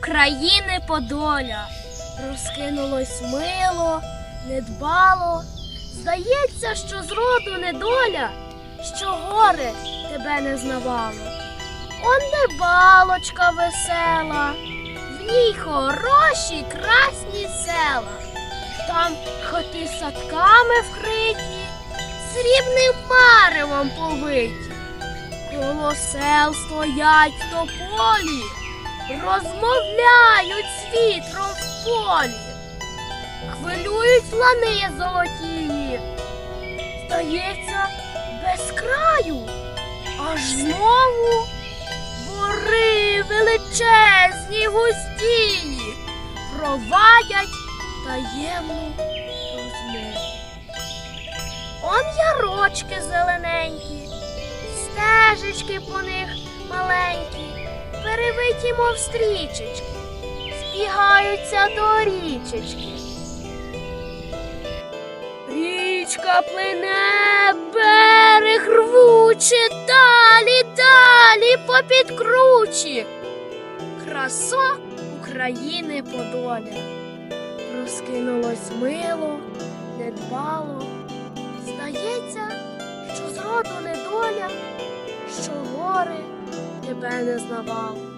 України Подоля. Розкинулось мило, недбало. Здається, що зроду недоля, що горе тебе не знавало. Он де балочка весела, в ній хороші красні села. Там хати садками вкриті, срібним маревом повиті. Коло сел стоять в тополі, розмовляють з вітром в полі, хвилюють лани золотії. Здається, без краю, аж знову бори величезні густії провадять таємну розмову. Он ярочки зелененькі, стежечки по них маленькі, перевиті, мов стрічечки, збігаються до річечки. Річка плине, берег рвуче, далі, далі попід кручі. Красо України Подоля. Розкинулось мило, недбало. Здається, що зроду недоля, що горе тебе не знавало.